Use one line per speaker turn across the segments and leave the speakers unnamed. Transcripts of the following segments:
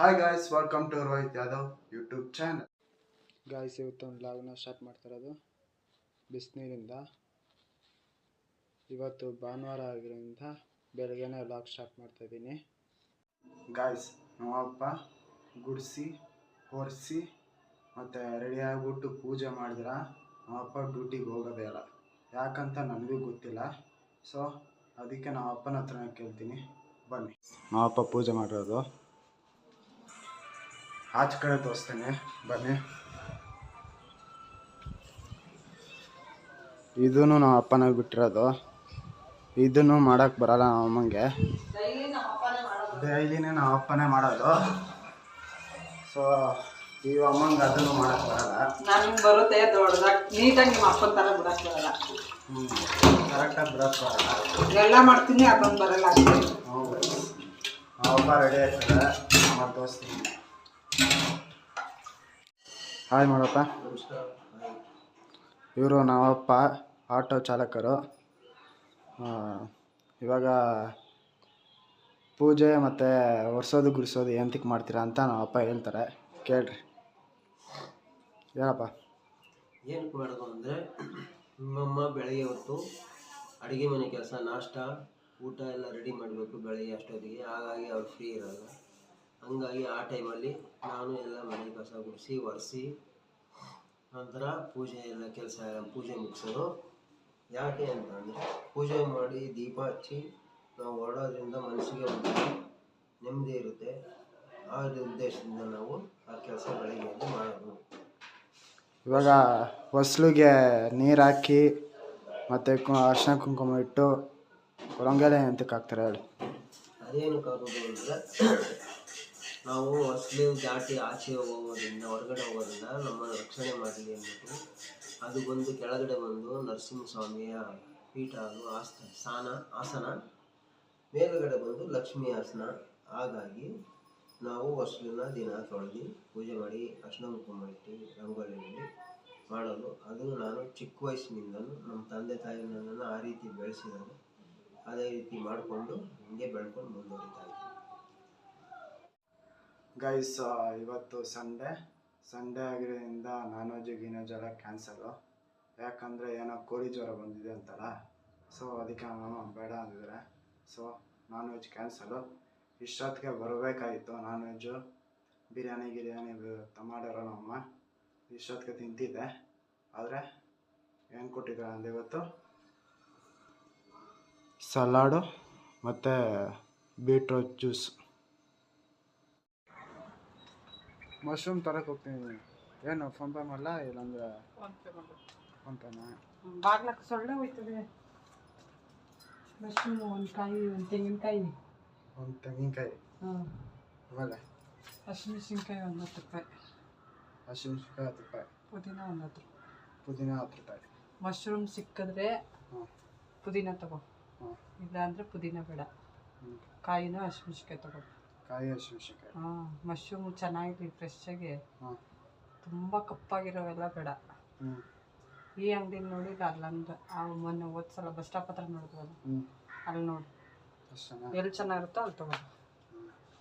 Hi guys welcome to Rohit Yadav YouTube channel
guys ಇವತ್ತು ಒಂದು ಲಾಗ್ನ start ಮಾಡ್ತಾ ಇರೋದು. ಬಿಸಿನೀರಿಂದ. ಇವತ್ತು ಭಾನುವಾರ ಆಗಿರೋದ್ರಿಂದ ಬೆಳಗ್ಗೆನೇ ಲಾಗ್ ಸ್ಟಾರ್ಟ್ ಮಾಡ್ತಾ ಇದ್ದೀನಿ.
ಗಾಯ್ಸ್ ನಮ್ಮಪ್ಪ ಗುಡಿಸಿ ಹೊರಿಸಿ ಮತ್ತು ರೆಡಿಯಾಗಿಬಿಟ್ಟು ಪೂಜೆ ಮಾಡಿದ್ರ ನಮ್ಮಪ್ಪ ಡ್ಯೂಟಿಗೆ ಹೋಗೋದೇ ಇಲ್ಲ. ಯಾಕಂತ ನನಗೂ ಗೊತ್ತಿಲ್ಲ. ಸೊ ಅದಕ್ಕೆ ನಮ್ಮ ಅಪ್ಪನ ಹತ್ರನೇ ಕೇಳ್ತೀನಿ. ಬನ್ನಿ. ನಮ್ಮಪ್ಪ ಪೂಜೆ ಮಾಡಿರೋದು. ಆಚೆ ಕಡೆ ತೋರಿಸ್ತೇನೆ. ಬನ್ನಿ. ಇದೂ ನಮ್ಮ ಅಪ್ಪನಾಗ ಬಿಟ್ಟಿರೋದು. ಇದನ್ನು ಮಾಡೋಕ್ಕೆ ಬರಲ್ಲ ನಮ್ಮ ಅಮ್ಮಂಗೆ. ಡೈಲಿನೇ ನಾವು ಅಪ್ಪನೇ ಮಾಡೋದು. ಸೊ ಈ ಅಮ್ಮಂಗೆ ಅದನ್ನು ಮಾಡೋಕ್ಕೆ ಬರಲ್ಲ.
ನನ್ಗೆ ಬರುತ್ತೆ ದೊಡ್ಡದಾಗ ನೀಟಾಗಿ ನಿಮ್ಮ ಅಪ್ಪನ ತರ ಬಿಡಕ್ಕೆ ಬರಲ್ಲ.
ಕರೆಕ್ಟಾಗಿ ಬಿಡೋಕ್ಕೆ ಬರಲ್ಲ.
ಎಲ್ಲ ಮಾಡ್ತೀನಿ ಅದೊಂದು ಬರಲ್ಲ ಹೌದು.
ಹೌದು ಅಪ್ಪ ರೆಡಿ ಆಗ್ತದೆ ನಮ್ಮ ತೋರಿಸ್ತೀನಿ. ಹಾಯ್ ಮಾಡಪ್ಪ ಇವರು ನಾವಪ್ಪ ಆಟೋ ಚಾಲಕರು. ಇವಾಗ ಪೂಜೆ ಮತ್ತು ಒರೆಸೋದು ಗುಡಿಸೋದು ಏನಂತಕ್ಕೆ ಮಾಡ್ತೀರಾ ಅಂತ ನಾವಪ್ಪ ಹೇಳ್ತಾರೆ. ಕೇಳ್ರಿ. ಹೇಳಪ್ಪ.
ಏನಕ್ಕೆ ಮಾಡೋದು ಅಂದರೆ ನಿಮ್ಮಮ್ಮ ಬೆಳಗ್ಗೆ ಹೊತ್ತು ಅಡುಗೆ ಮನೆ ಕೆಲಸ, ನಾಷ್ಟ, ಊಟ ಎಲ್ಲ ರೆಡಿ ಮಾಡಬೇಕು ಬೆಳಗ್ಗೆ ಅಷ್ಟೊತ್ತಿಗೆ. ಹಾಗಾಗಿ ಅವ್ರು ಫ್ರೀ ಇರಲ್ಲ. ಹಂಗಾಗಿ ಆ ಟೈಮಲ್ಲಿ ನಾನು ಎಲ್ಲ ಮನೆ ಕಸ ಗುಡಿಸಿ ಒರೆಸಿ ನಂತರ ಪೂಜೆ ಎಲ್ಲ ಕೆಲಸ ಪೂಜೆ ಮುಗಿಸೋದು. ಯಾಕೆ ಅಂತ ಅಂದರೆ ಪೂಜೆ ಮಾಡಿ ದೀಪ ಹಚ್ಚಿ ನಾವು ಹೊರಡೋದ್ರಿಂದ ಮನಸ್ಸಿಗೆ ಒಂದು ನೆಮ್ಮದಿ ಇರುತ್ತೆ. ಆ ಉದ್ದೇಶದಿಂದ ನಾವು ಆ ಕೆಲಸ ಬೆಳಗ್ಗೆಯಲ್ಲಿ ಮಾಡೋದು.
ಇವಾಗ ಹೊಸ್ಲಿಗೆ ನೀರು ಹಾಕಿ ಮತ್ತು ಅರ್ಶನ ಕುಂಕುಮ ಇಟ್ಟು ರಂಗಲೆ ಅಂತಕ್ಕೆ ಹಾಕ್ತಾರೆ ಹೇಳಿ?
ಅದೇನಕ್ಕೆ ಆಗೋದು ಅಂದರೆ ನಾವು ಹೊಸ್ಲು ದಾಟಿ ಆಚೆ ಹೋಗೋದ್ರಿಂದ, ಹೊರಗಡೆ ಹೋಗೋದ್ರಿಂದ ನಮ್ಮನ್ನು ರಕ್ಷಣೆ ಮಾಡಲಿ ಅಂದ್ಬಿಟ್ಟು ಅದು ಬಂದು ಕೆಳಗಡೆ ಬಂದು ನರಸಿಂಹಸ್ವಾಮಿಯ ಪೀಠ ಅದು ಆಸ್ತ ಸ್ಥಾನ ಆಸನ, ಮೇಲುಗಡೆ ಬಂದು ಲಕ್ಷ್ಮೀ ಆಸನ ಹಾಗಾಗಿ ನಾವು ಹೊಸ್ಲನ್ನ ದಿನ ತೊಳೆದು ಪೂಜೆ ಮಾಡಿ, ಅರ್ಶನ ಕುಂಕುಮ ಇಟ್ಟು ರಂಗೋಲಿ ಮಾಡಿ ಮಾಡೋದು. ಅದು ನಾನು ಚಿಕ್ಕ ವಯಸ್ಸಿನಿಂದಲೂ ನಮ್ಮ ತಂದೆ ತಾಯಿ ನನ್ನನ್ನು ಆ ರೀತಿ ಬೆಳೆಸಿದ್ದಾರೆ. ಅದೇ ರೀತಿ ಮಾಡಿಕೊಂಡು ಹಿಂಗೆ ಬೆಳ್ಕೊಂಡು ಮುಂದುವರಿತಾ ಇದ್ದೀನಿ.
ಗೈಸ್ ಇವತ್ತು ಸಂಡೆ ಸಂಡೇ ಆಗಿರೋದ್ರಿಂದ ನಾನ್ ವೆಜ್ ಗಿನ್ವೆಜ್ ಎಲ್ಲ ಕ್ಯಾನ್ಸಲು ಯಾಕಂದರೆ ಏನೋ ಕೋಳಿ ಜ್ವರ ಬಂದಿದೆ ಅಂತಲ್ಲ. ಸೊ ಅದಕ್ಕೆ ನಾನು ಬೇಡ ಅಂದಿದ್ದಾರೆ. ಸೊ ನಾನ್ ವೆಜ್ ಕ್ಯಾನ್ಸಲು ಇಷ್ಟೊತ್ತಿಗೆ ಬರಬೇಕಾಗಿತ್ತು ನಾನ್ ವೆಜ್ಜು ಬಿರಿಯಾನಿ, ಗಿರಿಯಾನಿ ಮಾಡಿರೋ ನಮ್ಮ ಇಷ್ಟೊತ್ತಿಗೆ ತಿಂತಿದ್ದೆ. ಆದರೆ ಏನು ಕೊಟ್ಟಿದ್ದಾರೆ ಅಂದರೆ ಇವತ್ತು? ಸಲಾಡು ಮತ್ತು ಬೀಟ್ರೋಟ್ ಜ್ಯೂಸ್ ಮಶ್ರೂಮ್ ತರಕ್ ಹೋಗ್ತೀನಿ ಏನು ಫೋನ್ ಪೇ ಮಾಡಲ ಇಲ್ಲಾಂದ್ರೆ? ಫೋನ್ ಪೇನಾ
ಬಾಗ್ಲಕ್ಕೆ ಸೊಳ್ಳೆ ಹೋಯ್ತದೆ. ಮಶ್ರೂಮ್ ಒಂದು ಕಾಯಿ ಒಂದು ತೆಂಗಿನಕಾಯಿ.
ಒಂದು ತೆಂಗಿನಕಾಯಿ?
ಹಾಂ
ಆಮೇಲೆ?
ಹಸಿಮೆಣಸಿನ್ಕಾಯಿ ಒಂದು ಹತ್ತು ರೂಪಾಯಿ.
ಹಸಿಮೆಣ್ಸಿನ್ಕಾಯಿ ಹತ್ತು ರೂಪಾಯಿ.
ಪುದೀನ ಒಂದು ಹತ್ತು ರೂಪಾಯಿ.
ಪುದೀನ ಹತ್ತು ರೂಪಾಯಿ.
ಮಶ್ರೂಮ್ ಸಿಕ್ಕಿದ್ರೆ ಪುದೀನ ತಗೋ. ಇಲ್ಲ ಅಂದರೆ ಪುದೀನ ಬೇಡ. ಕಾಯಿನ ಹಸಿಮೆಣಸಿನ್ಕಾಯಿ ತಗೋ.
ಕಾಯಿ ಹಸಿಮೆಣ್ಸಿನ್ಕಾಯಿ
ಹಾಂ ಮಶ್ರೂಮ್ ಚೆನ್ನಾಗಿ ಫ್ರೆಶ್ಶಾಗಿ
ಹಾಂ.
ತುಂಬ ಕಪ್ಪಾಗಿರೋವೆಲ್ಲ ಬೇಡ.
ಹ್ಞೂ
ಈ ಅಂಗಡಿ ನೋಡಿಲ್ಲ ಅಲ್ಲಂದ್ರೆ ಆ ಮೊನ್ನೆ ಹೋದ ಸಲ ಬಸ್ ಸ್ಟಾಪ್ ಹತ್ರ ನೋಡಿದ್ವಲ್ಲ?
ಹ್ಞೂ
ಅಲ್ಲಿ ನೋಡಿ. ಎಲ್ಲಿ ಚೆನ್ನಾಗಿರುತ್ತೋ ಅಲ್ಲಿ ತಗೋ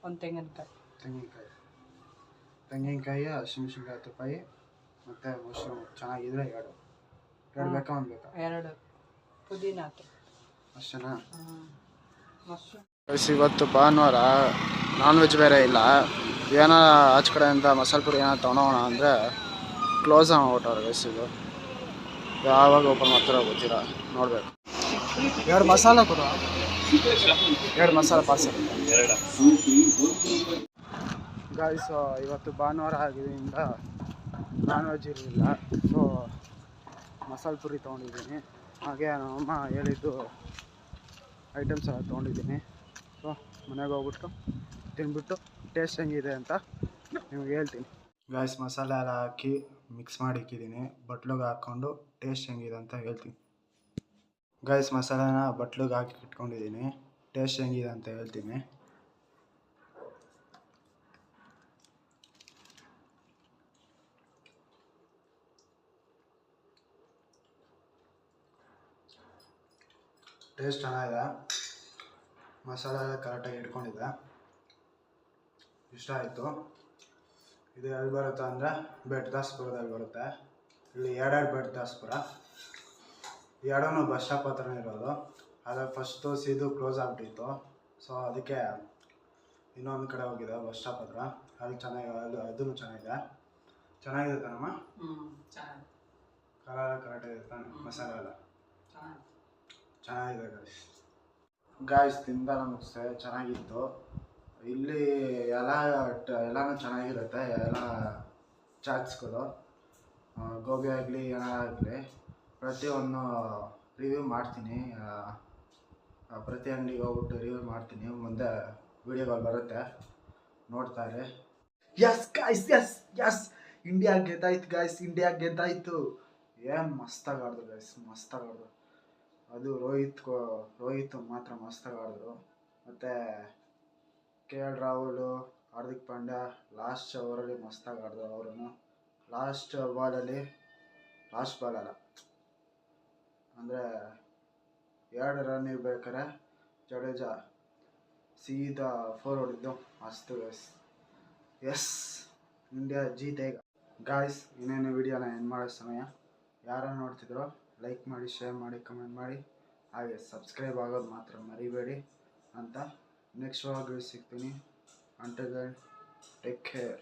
ಒಂದು ತೆಂಗಿನಕಾಯಿ.
ತೆಂಗಿನಕಾಯಿ. ತೆಂಗಿನಕಾಯಿ ಹಸಿಮೆಣ್ಸಿನ್ಕಾಯಿ ಹತ್ತು ರೂಪಾಯಿ ಮತ್ತು ಮಶ್ರೂಮ್ ಚೆನ್ನಾಗಿದ್ರೆ ಎರಡು. ಎರಡು ಬೇಕಾ ಒಂದು ಬೇಕಾ?
ಎರಡು. ಪುದೀನ ಆಯ್ತು
ಅಷ್ಟೇನಾ?
ಮಶ್ರೂಮ್
ಇವತ್ತು ಭಾನುವಾರ ನಾನ್ ವೆಜ್ ಬೇರೆ ಇಲ್ಲ. ಏನೋ ಆಚೆ ಕಡೆಯಿಂದ ಮಸಾಲೆ ಪುರಿ ಏನೋ ತೊಗೊಳೋಣ ಅಂದರೆ ಕ್ಲೋಸ್ ಆಗ್ಬಿಟ್ಟವ್ರೆ ಗೈಸ್ ಇದು. ಯಾವಾಗ ಓಪನ್ ಮಾಡ್ತಾರೋ ಗೊತ್ತಿಲ್ಲ. ನೋಡಬೇಕು. ಎರಡು ಮಸಾಲ ಕೊಡು. ಎರಡು ಮಸಾಲ ಪಾರ್ಸಲ್ ಗಾಯ್ಸ್ ಇವತ್ತು ಭಾನುವಾರ ಆಗಿದ್ದರಿಂದ ನಾನ್ ವೆಜ್ ಇರಲಿಲ್ಲ. ಸೊ ಮಸಾಲೆ ಪುರಿ ತೊಗೊಂಡಿದ್ದೀನಿ. ಹಾಗೆ ನಮ್ಮಮ್ಮ ಹೇಳಿದ್ದು ಐಟಮ್ಸ್ ಎಲ್ಲ ತೊಗೊಂಡಿದ್ದೀನಿ. ಮನೆಗೆ ಹೋಗ್ಬಿಟ್ಟು ತಿನ್ಬಿಟ್ಟು ಟೇಸ್ಟ್ ಹೆಂಗಿದೆ ಅಂತ ನಿಮ್ಗೆ ಹೇಳ್ತೀನಿ. ಗಾಯ್ಸ್ ಮಸಾಲೆ ಎಲ್ಲ ಹಾಕಿ ಮಿಕ್ಸ್ ಮಾಡಿ ಇಕ್ಕಿದ್ದೀನಿ. ಬಟ್ಲಿಗೆ ಹಾಕ್ಕೊಂಡು ಟೇಸ್ಟ್ ಹೆಂಗಿದೆ ಅಂತ ಹೇಳ್ತೀನಿ. ಗಾಯ್ಸ್ ಮಸಾಲಾನ ಬಟ್ಲಿಗೆ ಹಾಕಿ ಇಟ್ಕೊಂಡಿದ್ದೀನಿ. ಟೇಸ್ಟ್ ಹೆಂಗಿದೆ ಅಂತ ಹೇಳ್ತೀನಿ. ಟೇಸ್ಟ್ ಚೆನ್ನಾಗಿದೆ. ಮಸಾಲೆ ಎಲ್ಲ ಕರೆಕ್ಟಾಗಿ ಇಟ್ಕೊಂಡಿದ್ದೆ. ಇಷ್ಟ ಆಯಿತು. ಇದು ಎಲ್ಲಿ ಬರುತ್ತೆ ಅಂದರೆ ಬೆಟ್ಟದಾಸ್ಪುರದಲ್ಲಿ ಬರುತ್ತೆ. ಇಲ್ಲಿ ಎರಡೆರಡು ಬೆಟ್ಟದಾಸ್ಪುರ ಎರಡೂ ಬಸ್ ಸ್ಟಾಪ್ ಹತ್ರನೇ ಇರೋದು. ಆದರೆ ಫಸ್ಟು ಸೀದು ಕ್ಲೋಸ್ ಆಗಿಬಿಟ್ಟಿತ್ತು. ಸೊ ಅದಕ್ಕೆ ಇನ್ನೊಂದು ಕಡೆ ಹೋಗಿದೆ ಬಸ್ ಸ್ಟಾಪ್ ಹತ್ರ. ಅಲ್ಲಿ ಚೆನ್ನಾಗಿ ಅಲ್ಲಿ ಅದೂ ಚೆನ್ನಾಗಿದೆ. ಚೆನ್ನಾಗಿದೆ ತಾನಮ್ಮ?
ಕಲರ್
ಎಲ್ಲ ಕರೆಕ್ಟಾಗಿದೆ ತಾನೆ ಮಸಾಲೆ ಎಲ್ಲ
ಚೆನ್ನಾಗಿದೆ.
ಚೆನ್ನಾಗಿದೆ ಗಾಯ್ಸ್ ಗಾಯ್ಸ್ ತಿಂದ ನಮಗೆ ಚೆನ್ನಾಗಿತ್ತು. ಇಲ್ಲಿ ಎಲ್ಲ ಎಲ್ಲನೂ ಚೆನ್ನಾಗಿರುತ್ತೆ, ಎಲ್ಲ ಚಾಟ್ಸ್ಗಳು ಗೋಬಿ ಆಗಲಿ ಏನಾಗಲಿ ಪ್ರತಿಯೊಂದು ರಿವ್ಯೂ ಮಾಡ್ತೀನಿ. ಪ್ರತಿ ಅಂಗಡಿಗೆ ಹೋಗ್ಬಿಟ್ಟು ರಿವ್ಯೂ ಮಾಡ್ತೀನಿ, ಮುಂದೆ ವಿಡಿಯೋಗಳು ಬರುತ್ತೆ. ನೋಡ್ತಾರೆ yes guys yes yes India ಗೆದ್ದಾಯ್ತು guys India ಗೆದ್ದಾಯ್ತು. ಏನು ಮಸ್ತಾಗಿ ಗೈಸ್ ಮಸ್ತಾಗಿ ಅದು ರೋಹಿತ್ ಕೋ- ರೋಹಿತ್ ಮಾತ್ರ ಮಸ್ತಾಗಿ ಆಡಿದ್ರು. ಮತ್ತು K L Rahul, Hardik Pandya last ಓವರಲ್ಲಿ ಮಸ್ತಾಗಿ ಆಡಿದ್ರು ಅವರು ಲಾಸ್ಟ್ ಬಾಲಲ್ಲಿ ಲಾಸ್ಟ್ ಬಾಲ್ ಅಲ್ಲ. ಅಂದರೆ ಎರಡು ರನ್ ಇರ್ಬೇಕಾರೆ ಜಡೇಜಾ ಸೀದಾ ಫೋರ್ ಹೊಡಿದ್ದು ಮಸ್ತ್ ಎಸ್ ಎಸ್ ಇಂಡಿಯಾ ಜೀತೆ ಗಾಯ್ಸ್ ಇನ್ನೇನು ವಿಡಿಯೋನ ಎಂಡ್ ಮಾಡೋ ಸಮಯ. ಯಾರು ನೋಡ್ತಿದ್ರೋ ಲೈಕ್ ಮಾಡಿ ಶೇರ್ ಮಾಡಿ ಕಮೆಂಟ್ ಮಾಡಿ. ಹಾಗೆ ಸಬ್ಸ್ಕ್ರೈಬ್ ಆಗೋದು ಮಾತ್ರ ಮರಿಬೇಡಿ ಅಂತ ನೆಕ್ಸ್ಟ್ ವಾಗ ಸಿಗ್ತೀನಿ. Until take care